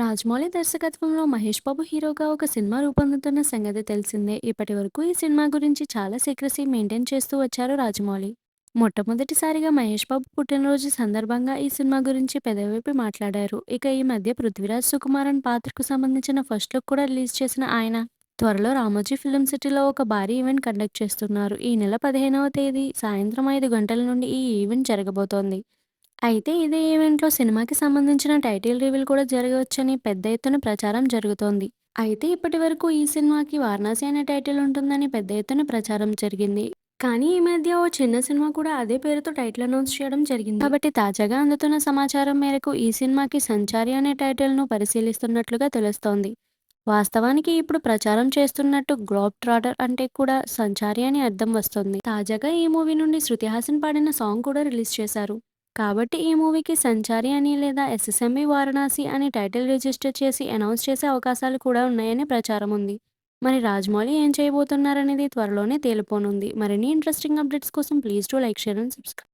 రాజమౌళి దర్శకత్వంలో మహేష్ బాబు హీరోగా ఒక సినిమా రూపొందుతున్న సంగతి తెలిసిందే. ఇప్పటి వరకు ఈ సినిమా గురించి చాలా సీక్రెసీ మెయింటైన్ చేస్తూ వచ్చారు రాజమౌళి. మొట్టమొదటిసారిగా మహేష్ బాబు పుట్టినరోజు సందర్భంగా ఈ సినిమా గురించి పెదవిపి మాట్లాడారు. ఇక ఈ మధ్య పృథ్వీరాజ్ సుకుమారన్ పాత్రకు సంబంధించిన ఫస్ట్ లుక్ కూడా రిలీజ్ చేసిన ఆయన, త్వరలో రామోజీ ఫిల్మ్ సిటీలో ఒక భారీ ఈవెంట్ కండక్ట్ చేస్తున్నారు. ఈ నెల పదిహేనవ తేదీ సాయంత్రం ఐదు గంటల నుండి ఈ ఈవెంట్ జరగబోతోంది. అయితే ఇదే ఈవెంట్‌లో సినిమాకి సంబంధించిన టైటిల్ రివీల్ కూడా జరగవచ్చని పెద్ద ఎత్తున ప్రచారం జరుగుతోంది. అయితే ఇప్పటివరకు ఈ సినిమాకి 'వారణాసి' అనే టైటిల్ ఉంటుందని పెద్ద ఎత్తున ప్రచారం జరిగింది. కానీ ఈ మధ్య ఓ చిన్న సినిమా కూడా అదే పేరుతో టైటిల్ అనౌన్స్ చేయడం జరిగింది. కాబట్టి తాజాగా అందుతున్న సమాచారం మేరకు ఈ సినిమాకి 'సంచారి' అనే టైటిల్‌ను పరిశీలిస్తున్నట్లుగా తెలుస్తోంది. వాస్తవానికి ఇప్పుడు ప్రచారం చేస్తున్నట్టు 'గ్లోబ్ ట్రాటర్' అంటే కూడా 'సంచారి' అని అర్థం వస్తోంది. తాజాగా ఈ మూవీ నుండి శృతి హాసన్ పాడిన సాంగ్ కూడా రిలీజ్ చేశారు. కాబట్టి ఈ మూవీకి 'సంచారి' అని లేదా ఎస్ఎస్ఎంబి వారణాసి' అని టైటిల్ రిజిస్టర్ చేసి అనౌన్స్ చేసే అవకాశాలు కూడా ఉన్నాయని ప్రచారం ఉంది. మరి రాజమౌళి ఏం చేయబోతున్నారనేది త్వరలోనే తేలిపోనుంది. మరిన్ని ఇంట్రెస్టింగ్ అప్డేట్స్ కోసం please to like, share and subscribe.